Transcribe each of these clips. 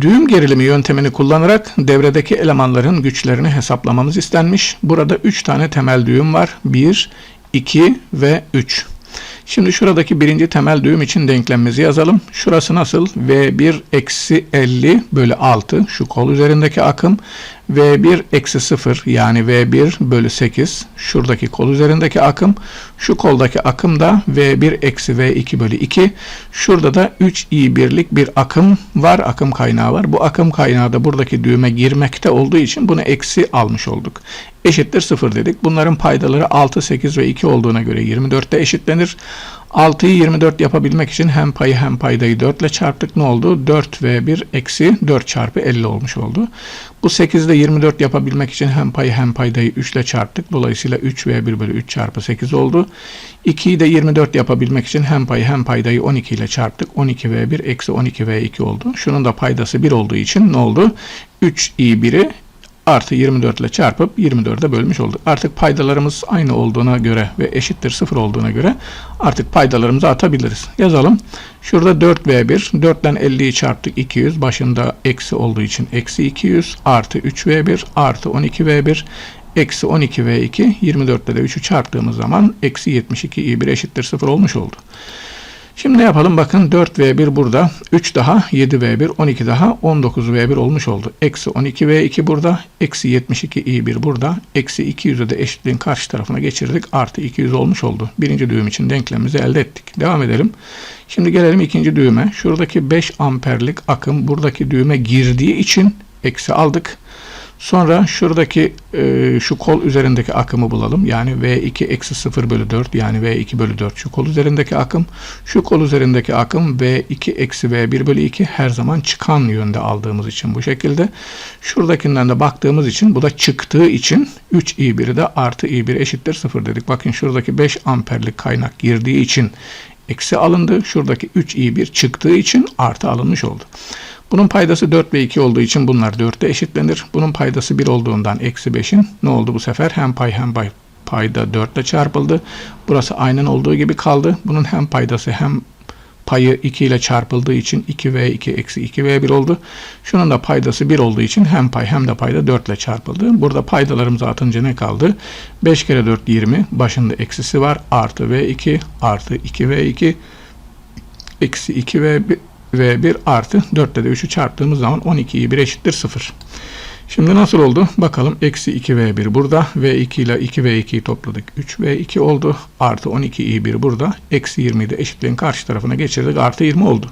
Düğüm gerilimi yöntemini kullanarak devredeki elemanların güçlerini hesaplamamız istenmiş. Burada 3 tane temel düğüm var. 1, 2 ve 3. Şimdi şuradaki birinci temel düğüm için denklemimizi yazalım. Şurası nasıl? V1 eksi 50 bölü 6 şu kol üzerindeki akım. V1 eksi 0 yani V1 bölü 8 şuradaki kol üzerindeki akım. Şu koldaki akım da V1 eksi V2 bölü 2. Şurada da 3i birlik bir akım var. Akım kaynağı var. Bu akım kaynağı da buradaki düğüme girmekte olduğu için bunu eksi almış olduk. Eşittir 0 dedik. Bunların paydaları 6, 8 ve 2 olduğuna göre 24'te eşitlenir. 6'yı 24 yapabilmek için hem payı hem paydayı 4 ile çarptık. Ne oldu? 4 ve 1 eksi 4 çarpı 50 olmuş oldu. Bu 8'de 24 yapabilmek için hem payı hem paydayı 3 ile çarptık. Dolayısıyla 3 ve 1 bölü 3 çarpı 8 oldu. 2'yi de 24 yapabilmek için hem payı hem paydayı 12 ile çarptık. 12 ve 1 eksi 12 ve 2 oldu. Şunun da paydası 1 olduğu için ne oldu? 3 i 1'i artı 24 ile çarpıp 24'e bölmüş olduk. Artık paydalarımız aynı olduğuna göre ve eşittir 0 olduğuna göre artık paydalarımızı atabiliriz. Yazalım. Şurada 4v1, 4'ten 50'yi çarptık 200. Başında eksi olduğu için eksi 200 artı 3v1 artı 12v1 eksi 12v2 24'te de 3'ü çarptığımız zaman eksi 72 i1 eşittir 0 olmuş oldu. Şimdi ne yapalım? Bakın 4V1 burada. 3 daha 7V1, 12 daha 19V1 olmuş oldu. Eksi 12V2 burada. Eksi 72I1 burada. Eksi 200'ü de eşitliğin karşı tarafına geçirdik. Artı 200 olmuş oldu. Birinci düğüm için denklemimizi elde ettik. Devam edelim. Şimdi gelelim ikinci düğüme. Şuradaki 5 amperlik akım buradaki düğüme girdiği için eksi aldık. Sonra şuradaki e, şu kol üzerindeki akımı bulalım. Yani V2 eksi 0 bölü 4 yani V2 bölü 4 şu kol üzerindeki akım. Şu kol üzerindeki akım V2 eksi V1 bölü 2 her zaman çıkan yönde aldığımız için bu şekilde. Şuradakinden de baktığımız için bu da çıktığı için 3 i1'i de artı i1 eşittir 0 dedik. Bakın şuradaki 5 amperlik kaynak girdiği için eksi alındı. Şuradaki 3 i1 çıktığı için artı alınmış oldu. Bunun paydası 4 ve 2 olduğu için bunlar 4'te eşitlenir. Bunun paydası 1 olduğundan eksi 5'in ne oldu bu sefer? Hem pay hem pay payda 4 ile çarpıldı. Burası aynen olduğu gibi kaldı. Bunun hem paydası hem payı 2 ile çarpıldığı için 2v2 eksi 2v1 oldu. Şunun da paydası 1 olduğu için hem pay hem de payda 4 ile çarpıldı. Burada paydalarımızı atınca ne kaldı? 5 kere 4 20. Başında eksisi var. Artı v2 artı 2v2 eksi 2v1 ve 1 artı 4'te de 3'ü çarptığımız zaman 12'yi 1 eşittir 0. Şimdi nasıl oldu? Bakalım. Eksi 2v1 burada. v2 ile 2v2'yi topladık. 3v2 oldu. Artı 12i1 burada. Eksi 20'yi de eşitliğin karşı tarafına geçirdik. Artı 20 oldu.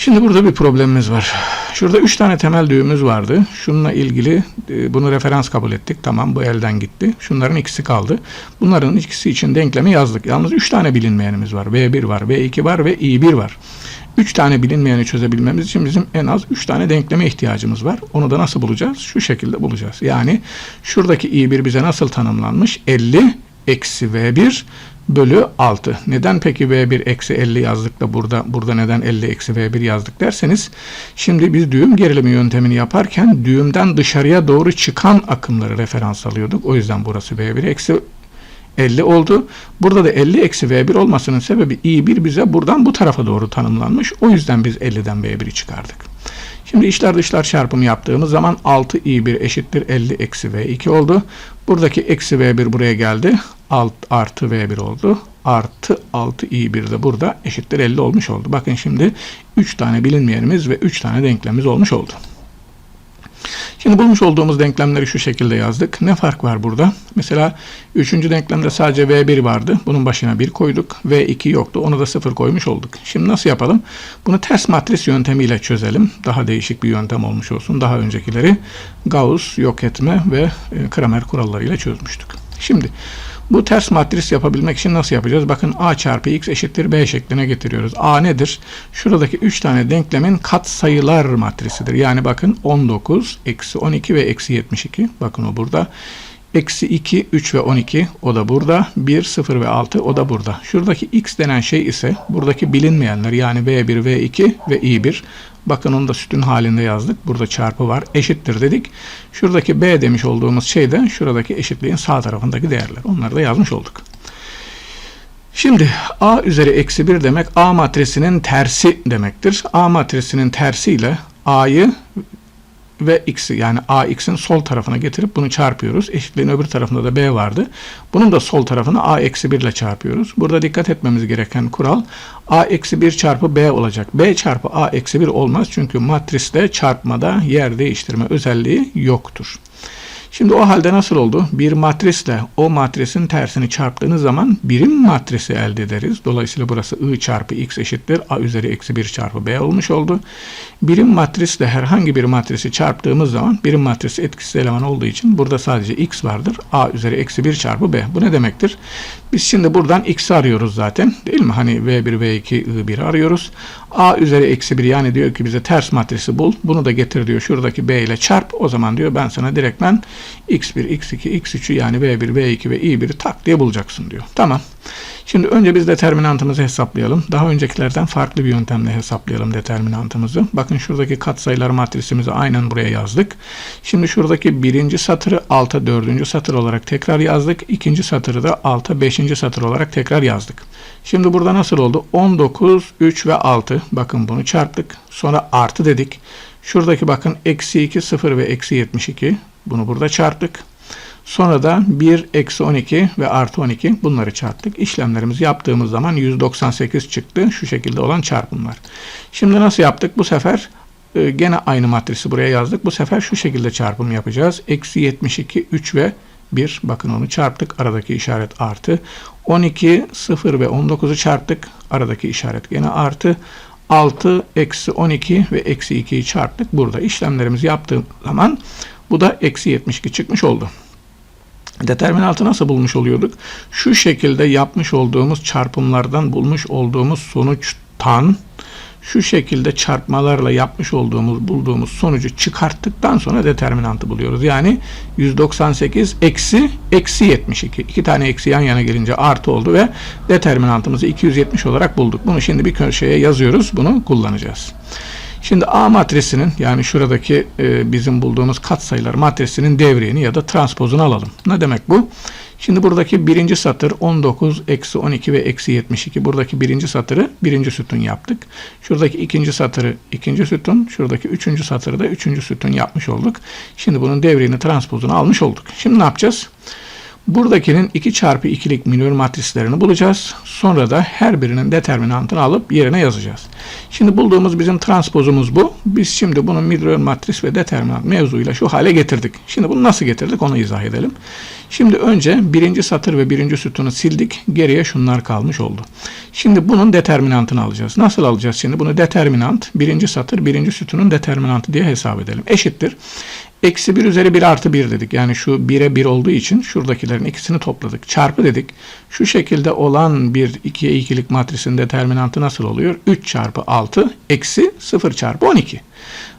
Şimdi burada bir problemimiz var. Şurada 3 tane temel düğümüz vardı. Şununla ilgili e, bunu referans kabul ettik. Tamam bu elden gitti. Şunların ikisi kaldı. Bunların ikisi için denklemi yazdık. Yalnız 3 tane bilinmeyenimiz var. V1 var, V2 var ve I1 var. 3 tane bilinmeyeni çözebilmemiz için bizim en az 3 tane denkleme ihtiyacımız var. Onu da nasıl bulacağız? Şu şekilde bulacağız. Yani şuradaki i1 bize nasıl tanımlanmış? 50 eksi v1 bölü 6. Neden peki v1 eksi 50 yazdık da burada burada neden 50 eksi v1 yazdık derseniz şimdi biz düğüm gerilimi yöntemini yaparken düğümden dışarıya doğru çıkan akımları referans alıyorduk. O yüzden burası v1 eksi 50 oldu. Burada da 50 eksi V1 olmasının sebebi I1 bize buradan bu tarafa doğru tanımlanmış. O yüzden biz 50'den V1'i çıkardık. Şimdi içler dışlar çarpımı yaptığımız zaman 6 I1 eşittir 50 eksi V2 oldu. Buradaki eksi V1 buraya geldi. Alt artı V1 oldu. Artı 6 I1 de burada eşittir 50 olmuş oldu. Bakın şimdi 3 tane bilinmeyenimiz ve 3 tane denklemimiz olmuş oldu. Şimdi bulmuş olduğumuz denklemleri şu şekilde yazdık. Ne fark var burada? Mesela 3. denklemde sadece V1 vardı. Bunun başına 1 koyduk. V2 yoktu. Onu da 0 koymuş olduk. Şimdi nasıl yapalım? Bunu ters matris yöntemiyle çözelim. Daha değişik bir yöntem olmuş olsun. Daha öncekileri Gauss yok etme ve e, Kramer kurallarıyla çözmüştük. Şimdi bu ters matris yapabilmek için nasıl yapacağız? Bakın a çarpı x eşittir b şekline getiriyoruz. a nedir? Şuradaki 3 tane denklemin katsayılar matrisidir. Yani bakın 19, eksi 12 ve eksi 72. Bakın o burada. Eksi 2, 3 ve 12 o da burada. 1, 0 ve 6 o da burada. Şuradaki x denen şey ise buradaki bilinmeyenler yani v1, v2 ve i1. Bakın onu da sütun halinde yazdık. Burada çarpı var. Eşittir dedik. Şuradaki b demiş olduğumuz şey de şuradaki eşitliğin sağ tarafındaki değerler. Onları da yazmış olduk. Şimdi a üzeri eksi 1 demek a matrisinin tersi demektir. a matrisinin tersi ile A'yı ve x'i yani ax'in sol tarafına getirip bunu çarpıyoruz. Eşitliğin öbür tarafında da b vardı. Bunun da sol tarafını a eksi 1 ile çarpıyoruz. Burada dikkat etmemiz gereken kural a eksi 1 çarpı b olacak. b çarpı a eksi 1 olmaz çünkü matriste çarpmada yer değiştirme özelliği yoktur. Şimdi o halde nasıl oldu? Bir matrisle o matrisin tersini çarptığınız zaman birim matrisi elde ederiz. Dolayısıyla burası i çarpı x eşittir. a üzeri eksi 1 çarpı b olmuş oldu. Birim matrisle herhangi bir matrisi çarptığımız zaman birim matrisi etkisiz eleman olduğu için burada sadece x vardır. a üzeri eksi 1 çarpı b. Bu ne demektir? Biz şimdi buradan x'i arıyoruz zaten. Değil mi? Hani v1, v2, i1 arıyoruz. a üzeri eksi 1 yani diyor ki bize ters matrisi bul. Bunu da getir diyor. Şuradaki b ile çarp. O zaman diyor ben sana direktmen x1, x2, x3'ü yani v1, v2 ve i1'i tak diye bulacaksın diyor. Tamam. Şimdi önce biz determinantımızı hesaplayalım. Daha öncekilerden farklı bir yöntemle hesaplayalım determinantımızı. Bakın şuradaki katsayılar matrisimizi aynen buraya yazdık. Şimdi şuradaki birinci satırı alta dördüncü satır olarak tekrar yazdık. İkinci satırı da alta beşinci satır olarak tekrar yazdık. Şimdi burada nasıl oldu? 19, 3 ve 6. Bakın bunu çarptık. Sonra artı dedik. Şuradaki bakın eksi 2, 0 ve eksi 72. Bunu burada çarptık. Sonra da 1, eksi 12 ve artı 12 bunları çarptık. İşlemlerimizi yaptığımız zaman 198 çıktı. Şu şekilde olan çarpımlar. Şimdi nasıl yaptık? Bu sefer e, gene aynı matrisi buraya yazdık. Bu sefer şu şekilde çarpım yapacağız. Eksi 72, 3 ve 1. Bakın onu çarptık. Aradaki işaret artı. 12, 0 ve 19'u çarptık. Aradaki işaret gene artı. 6, eksi 12 ve eksi 2'yi çarptık. Burada işlemlerimizi yaptığım zaman bu da eksi 72 çıkmış oldu. Determinantı nasıl bulmuş oluyorduk? Şu şekilde yapmış olduğumuz çarpımlardan bulmuş olduğumuz sonuçtan şu şekilde çarpmalarla yapmış olduğumuz bulduğumuz sonucu çıkarttıktan sonra determinantı buluyoruz. Yani 198 eksi eksi 72. İki tane eksi yan yana gelince artı oldu ve determinantımızı 270 olarak bulduk. Bunu şimdi bir köşeye yazıyoruz. Bunu kullanacağız. Şimdi A matrisinin yani şuradaki e, bizim bulduğumuz katsayılar matrisinin devriyeni ya da transpozunu alalım. Ne demek bu? Şimdi buradaki birinci satır 19, eksi 12 ve eksi 72. Buradaki birinci satırı birinci sütun yaptık. Şuradaki ikinci satırı ikinci sütun. Şuradaki üçüncü satırı da üçüncü sütun yapmış olduk. Şimdi bunun devriyeni transpozunu almış olduk. Şimdi ne yapacağız? Buradakinin 2 çarpı 2'lik minör matrislerini bulacağız. Sonra da her birinin determinantını alıp yerine yazacağız. Şimdi bulduğumuz bizim transpozumuz bu. Biz şimdi bunu minör matris ve determinant mevzuyla şu hale getirdik. Şimdi bunu nasıl getirdik onu izah edelim. Şimdi önce birinci satır ve birinci sütunu sildik. Geriye şunlar kalmış oldu. Şimdi bunun determinantını alacağız. Nasıl alacağız şimdi? Bunu determinant, birinci satır, birinci sütunun determinantı diye hesap edelim. Eşittir. Eksi 1 üzeri 1 artı 1 dedik. Yani şu 1'e 1 olduğu için şuradakilerin ikisini topladık. Çarpı dedik. Şu şekilde olan bir 2'ye 2'lik matrisin determinantı nasıl oluyor? 3 çarpı 6 eksi 0 çarpı 12.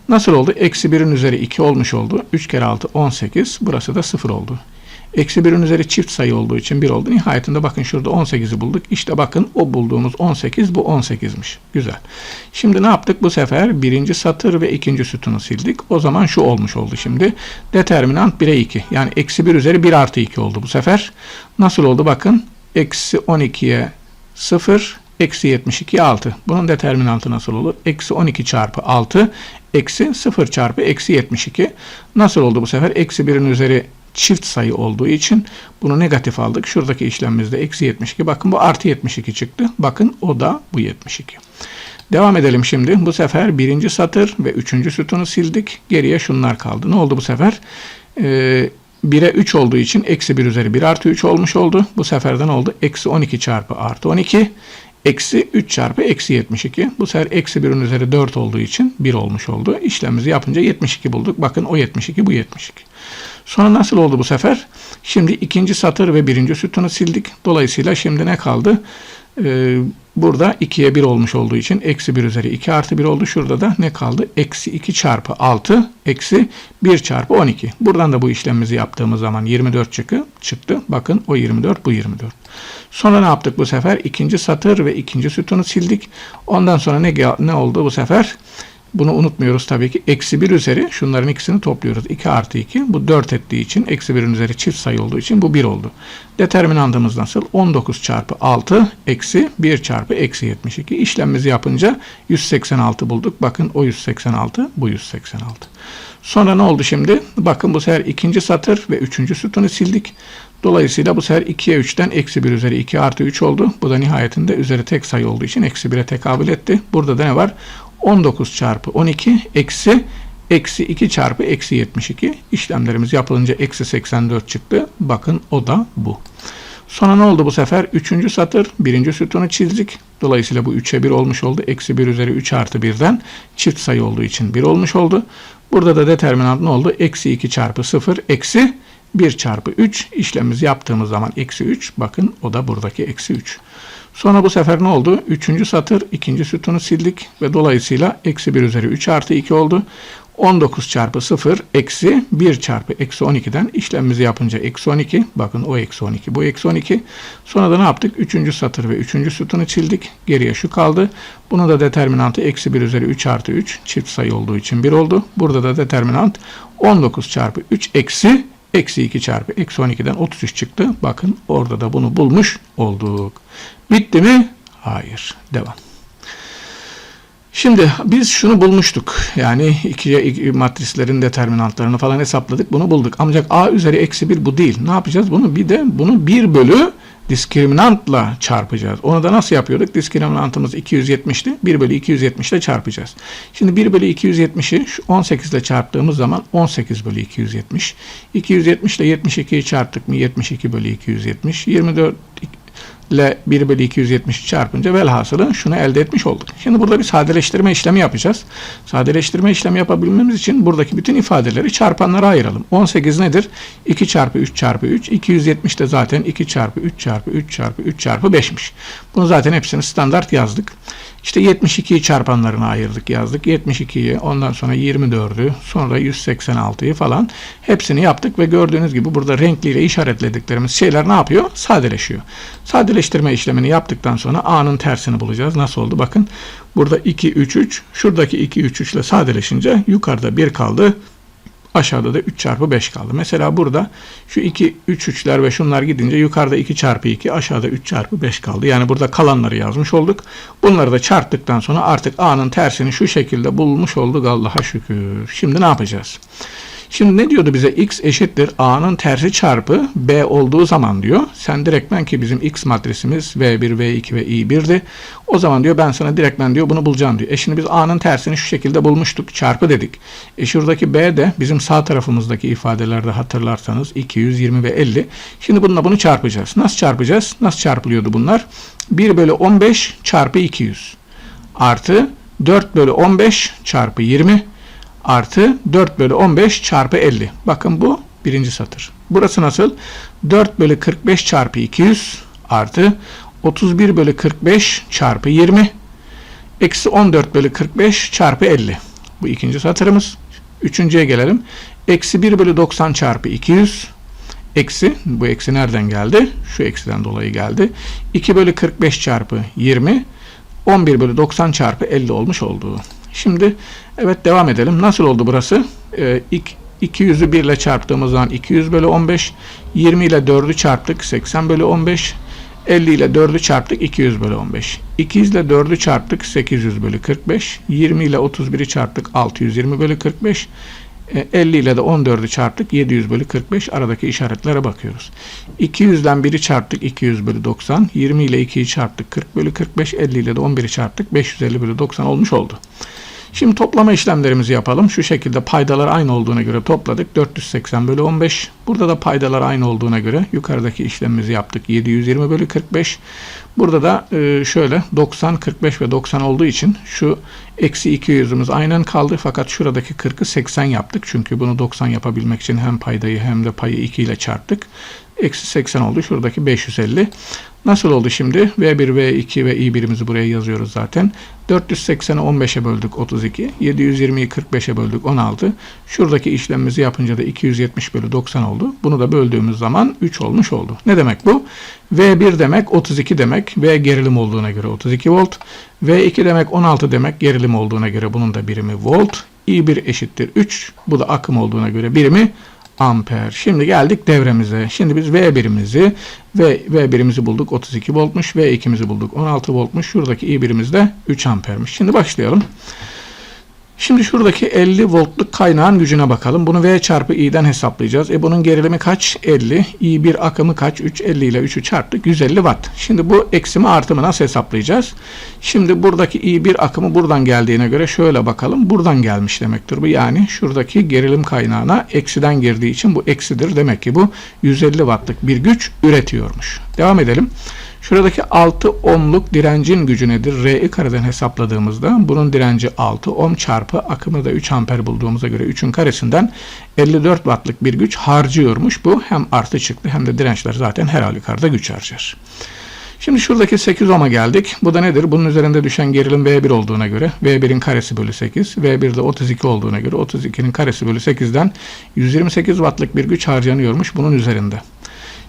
Nasıl oldu? Eksi 1'in üzeri 2 olmuş oldu. 3 kere 6 18. Burası da 0 oldu. Eksi 1'in üzeri çift sayı olduğu için 1 oldu. Nihayetinde bakın şurada 18'i bulduk. İşte bakın o bulduğumuz 18 bu 18'miş. Güzel. Şimdi ne yaptık? Bu sefer birinci satır ve ikinci sütunu sildik. O zaman şu olmuş oldu şimdi. Determinant 1'e 2. Yani eksi 1 üzeri 1 artı 2 oldu bu sefer. Nasıl oldu? Bakın eksi 12'ye 0 eksi 72 6. Bunun determinantı nasıl olur? Eksi 12 çarpı 6 eksi 0 çarpı eksi 72. Nasıl oldu bu sefer? Eksi 1'in üzeri çift sayı olduğu için bunu negatif aldık. Şuradaki işlemimizde eksi 72. Bakın bu artı 72 çıktı. Bakın o da bu 72. Devam edelim şimdi. Bu sefer birinci satır ve üçüncü sütunu sildik. Geriye şunlar kaldı. Ne oldu bu sefer? Ee, 1'e 3 olduğu için eksi 1 üzeri 1 artı 3 olmuş oldu. Bu seferden oldu? Eksi 12 çarpı artı 12. Eksi 3 çarpı eksi 72. Bu sefer eksi 1'in üzeri 4 olduğu için 1 olmuş oldu. İşlemimizi yapınca 72 bulduk. Bakın o 72 bu 72. Sonra nasıl oldu bu sefer? Şimdi ikinci satır ve birinci sütunu sildik. Dolayısıyla şimdi ne kaldı? Ee, burada 2'ye 1 olmuş olduğu için eksi 1 üzeri 2 artı 1 oldu. Şurada da ne kaldı? Eksi 2 çarpı 6 eksi 1 çarpı 12. Buradan da bu işlemimizi yaptığımız zaman 24 çıktı. çıktı. Bakın o 24 bu 24. Sonra ne yaptık bu sefer? İkinci satır ve ikinci sütunu sildik. Ondan sonra ne, ne oldu bu sefer? Bunu unutmuyoruz tabii ki. Eksi 1 üzeri şunların ikisini topluyoruz. 2 artı 2 bu 4 ettiği için eksi 1'in üzeri çift sayı olduğu için bu 1 oldu. Determinantımız nasıl? 19 çarpı 6 eksi 1 çarpı eksi 72. İşlemimizi yapınca 186 bulduk. Bakın o 186 bu 186. Sonra ne oldu şimdi? Bakın bu sefer ikinci satır ve üçüncü sütunu sildik. Dolayısıyla bu sefer 2'ye 3'ten eksi 1 üzeri 2 artı 3 oldu. Bu da nihayetinde üzeri tek sayı olduğu için eksi 1'e tekabül etti. Burada da ne var? 19 çarpı 12 eksi eksi 2 çarpı eksi 72. İşlemlerimiz yapılınca eksi 84 çıktı. Bakın o da bu. Sonra ne oldu bu sefer? Üçüncü satır. Birinci sütunu çizdik. Dolayısıyla bu 3'e 1 olmuş oldu. Eksi 1 üzeri 3 artı 1'den çift sayı olduğu için 1 olmuş oldu. Burada da determinant ne oldu? Eksi 2 çarpı 0 eksi 1 çarpı 3 işlemimizi yaptığımız zaman eksi 3. Bakın o da buradaki eksi 3. Sonra bu sefer ne oldu? Üçüncü satır ikinci sütunu sildik ve dolayısıyla eksi 1 üzeri 3 artı 2 oldu. 19 çarpı 0 eksi 1 çarpı eksi 12'den işlemimizi yapınca eksi 12. Bakın o eksi 12 bu eksi 12. Sonra da ne yaptık? Üçüncü satır ve üçüncü sütunu çildik. Geriye şu kaldı. Bunun da determinantı eksi 1 üzeri 3 artı 3 çift sayı olduğu için 1 oldu. Burada da determinant 19 çarpı 3 eksi Eksi 2 çarpı eksi 12'den 33 çıktı. Bakın orada da bunu bulmuş olduk. Bitti mi? Hayır. Devam. Şimdi biz şunu bulmuştuk. Yani ikiye iki matrislerin determinantlarını falan hesapladık. Bunu bulduk. Ancak a üzeri eksi 1 bu değil. Ne yapacağız? Bunu bir de bunu 1 bölü diskriminantla çarpacağız. Onu da nasıl yapıyorduk? Diskriminantımız 270'ti. 1 bölü 270 ile çarpacağız. Şimdi 1 bölü 270'i 18 ile çarptığımız zaman 18 bölü 270. 270 ile 72'yi çarptık mı? 72 bölü 270. 24 ile 1 bölü 270 çarpınca velhasılı şunu elde etmiş olduk. Şimdi burada bir sadeleştirme işlemi yapacağız. Sadeleştirme işlemi yapabilmemiz için buradaki bütün ifadeleri çarpanlara ayıralım. 18 nedir? 2 çarpı 3 çarpı 3. 270 de zaten 2 çarpı 3 çarpı 3 çarpı 3 çarpı 5'miş. Bunu zaten hepsini standart yazdık. İşte 72'yi çarpanlarına ayırdık yazdık. 72'yi ondan sonra 24'ü sonra 186'yı falan hepsini yaptık ve gördüğünüz gibi burada renkliyle işaretlediklerimiz şeyler ne yapıyor? Sadeleşiyor. Sadeleştirme işlemini yaptıktan sonra A'nın tersini bulacağız. Nasıl oldu? Bakın burada 2, 3, 3. Şuradaki 2, 3, 3 ile sadeleşince yukarıda 1 kaldı. Aşağıda da 3 çarpı 5 kaldı. Mesela burada şu 2, 3, 3'ler ve şunlar gidince yukarıda 2 çarpı 2 aşağıda 3 çarpı 5 kaldı. Yani burada kalanları yazmış olduk. Bunları da çarptıktan sonra artık A'nın tersini şu şekilde bulmuş olduk Allah'a şükür. Şimdi ne yapacağız? Şimdi ne diyordu bize? X eşittir A'nın tersi çarpı B olduğu zaman diyor. Sen direktmen ki bizim X matrisimiz V1, V2 ve I1'di. O zaman diyor ben sana direktmen diyor bunu bulacağım diyor. E şimdi biz A'nın tersini şu şekilde bulmuştuk. Çarpı dedik. E şuradaki B de bizim sağ tarafımızdaki ifadelerde hatırlarsanız 220 ve 50. Şimdi bununla bunu çarpacağız. Nasıl çarpacağız? Nasıl çarpılıyordu bunlar? 1 bölü 15 çarpı 200 artı 4 bölü 15 çarpı 20 artı 4 bölü 15 çarpı 50. Bakın bu birinci satır. Burası nasıl? 4 bölü 45 çarpı 200 artı 31 bölü 45 çarpı 20 eksi 14 bölü 45 çarpı 50. Bu ikinci satırımız. Üçüncüye gelelim. Eksi 1 bölü 90 çarpı 200 eksi bu eksi nereden geldi? Şu eksiden dolayı geldi. 2 bölü 45 çarpı 20 11 bölü 90 çarpı 50 olmuş olduğu. Şimdi evet devam edelim. Nasıl oldu burası? Ee, 200'ü 1 ile çarptığımız zaman 200 bölü 15. 20 ile 4'ü çarptık 80 bölü 15. 50 ile 4'ü çarptık 200 bölü 15. 200 ile 4'ü çarptık 800 bölü 45. 20 ile 31'i çarptık 620 bölü 45. 50 ile de 14'ü çarptık 700 bölü 45 aradaki işaretlere bakıyoruz. 200'den 1'i çarptık 200 bölü 90 20 ile 2'yi çarptık 40 bölü 45 50 ile de 11'i çarptık 550 bölü 90 olmuş oldu. Şimdi toplama işlemlerimizi yapalım. Şu şekilde paydalar aynı olduğuna göre topladık. 480 bölü 15. Burada da paydalar aynı olduğuna göre yukarıdaki işlemimizi yaptık. 720 bölü 45. Burada da e, şöyle 90, 45 ve 90 olduğu için şu eksi 200'ümüz aynen kaldı. Fakat şuradaki 40'ı 80 yaptık. Çünkü bunu 90 yapabilmek için hem paydayı hem de payı 2 ile çarptık. Eksi 80 oldu. Şuradaki 550. Nasıl oldu şimdi? V1, V2 ve I1'imizi buraya yazıyoruz zaten. 480'i 15'e böldük 32. 720'yi 45'e böldük 16. Şuradaki işlemimizi yapınca da 270 bölü 90 oldu. Bunu da böldüğümüz zaman 3 olmuş oldu. Ne demek bu? V1 demek 32 demek. V gerilim olduğuna göre 32 volt. V2 demek 16 demek. Gerilim olduğuna göre bunun da birimi volt. I1 eşittir 3. Bu da akım olduğuna göre birimi amper. Şimdi geldik devremize. Şimdi biz V1'imizi ve V1'imizi bulduk 32 voltmuş. V2'mizi bulduk 16 voltmuş. Şuradaki I1'imiz de 3 ampermiş. Şimdi başlayalım. Şimdi şuradaki 50 voltluk kaynağın gücüne bakalım. Bunu V çarpı I'den hesaplayacağız. E bunun gerilimi kaç? 50. I1 akımı kaç? 3. 50 ile 3'ü çarptık. 150 watt. Şimdi bu eksimi artımı nasıl hesaplayacağız? Şimdi buradaki I1 akımı buradan geldiğine göre şöyle bakalım. Buradan gelmiş demektir bu. Yani şuradaki gerilim kaynağına eksiden girdiği için bu eksidir. Demek ki bu 150 wattlık bir güç üretiyormuş. Devam edelim. Şuradaki 6 ohmluk direncin gücü nedir? R'yi kareden hesapladığımızda bunun direnci 6 ohm çarpı akımı da 3 amper bulduğumuza göre 3'ün karesinden 54 wattlık bir güç harcıyormuş. Bu hem artı çıktı hem de dirençler zaten her halükarda güç harcar. Şimdi şuradaki 8 ohm'a geldik. Bu da nedir? Bunun üzerinde düşen gerilim V1 olduğuna göre V1'in karesi bölü 8. V1'de 32 olduğuna göre 32'nin karesi bölü 8'den 128 wattlık bir güç harcanıyormuş bunun üzerinde.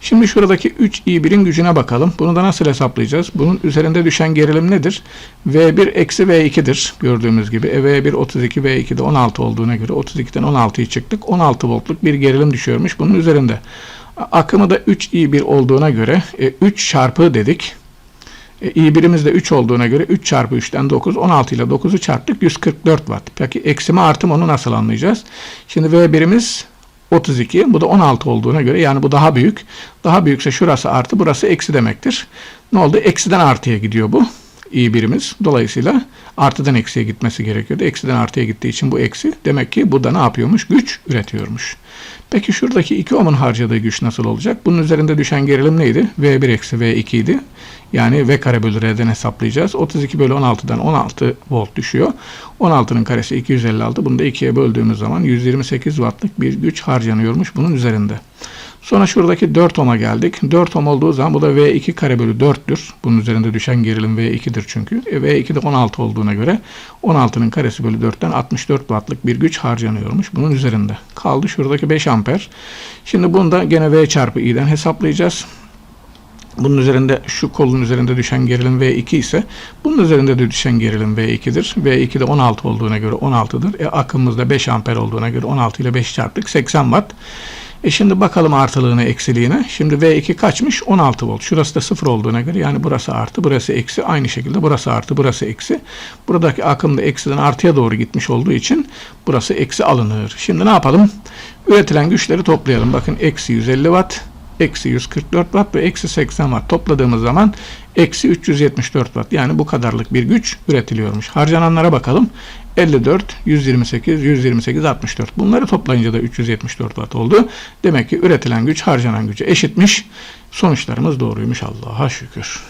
Şimdi şuradaki 3i1'in gücüne bakalım. Bunu da nasıl hesaplayacağız? Bunun üzerinde düşen gerilim nedir? V1 eksi V2'dir gördüğümüz gibi. E, V1 32, V2'de 16 olduğuna göre 32'den 16'yı çıktık. 16 voltluk bir gerilim düşüyormuş bunun üzerinde. Akımı da 3i1 olduğuna göre e, 3 çarpı dedik. E, i1'imiz de 3 olduğuna göre 3 çarpı 3'ten 9, 16 ile 9'u çarptık 144 watt. Peki eksimi artım onu nasıl anlayacağız? Şimdi V1'imiz 32. Bu da 16 olduğuna göre yani bu daha büyük. Daha büyükse şurası artı burası eksi demektir. Ne oldu? Eksiden artıya gidiyor bu. İyi birimiz. Dolayısıyla artıdan eksiye gitmesi gerekiyordu. Eksiden artıya gittiği için bu eksi. Demek ki burada ne yapıyormuş? Güç üretiyormuş. Peki şuradaki 2 ohm'un harcadığı güç nasıl olacak? Bunun üzerinde düşen gerilim neydi? V1 eksi V2 idi. Yani V kare bölü R'den hesaplayacağız. 32 bölü 16'dan 16 volt düşüyor. 16'nın karesi 256. Bunu da 2'ye böldüğümüz zaman 128 wattlık bir güç harcanıyormuş bunun üzerinde. Sonra şuradaki 4 ohm'a geldik. 4 ohm olduğu zaman bu da V2 kare bölü 4'tür. Bunun üzerinde düşen gerilim V2'dir çünkü. E, V2 de 16 olduğuna göre 16'nın karesi bölü 4'ten 64 wattlık bir güç harcanıyormuş bunun üzerinde. Kaldı şuradaki 5 amper. Şimdi bunu da gene V çarpı I'den hesaplayacağız. Bunun üzerinde şu kolun üzerinde düşen gerilim V2 ise bunun üzerinde de düşen gerilim V2'dir. V2 de 16 olduğuna göre 16'dır. E, akımımız da 5 amper olduğuna göre 16 ile 5 çarptık 80 watt. E şimdi bakalım artılığına eksiliğine. Şimdi V2 kaçmış? 16 volt. Şurası da 0 olduğuna göre yani burası artı burası eksi. Aynı şekilde burası artı burası eksi. Buradaki akım da eksiden artıya doğru gitmiş olduğu için burası eksi alınır. Şimdi ne yapalım? Üretilen güçleri toplayalım. Bakın eksi 150 watt eksi 144 watt ve eksi 80 watt topladığımız zaman eksi 374 watt yani bu kadarlık bir güç üretiliyormuş. Harcananlara bakalım. 54, 128, 128, 64. Bunları toplayınca da 374 watt oldu. Demek ki üretilen güç harcanan güce eşitmiş. Sonuçlarımız doğruymuş Allah'a şükür.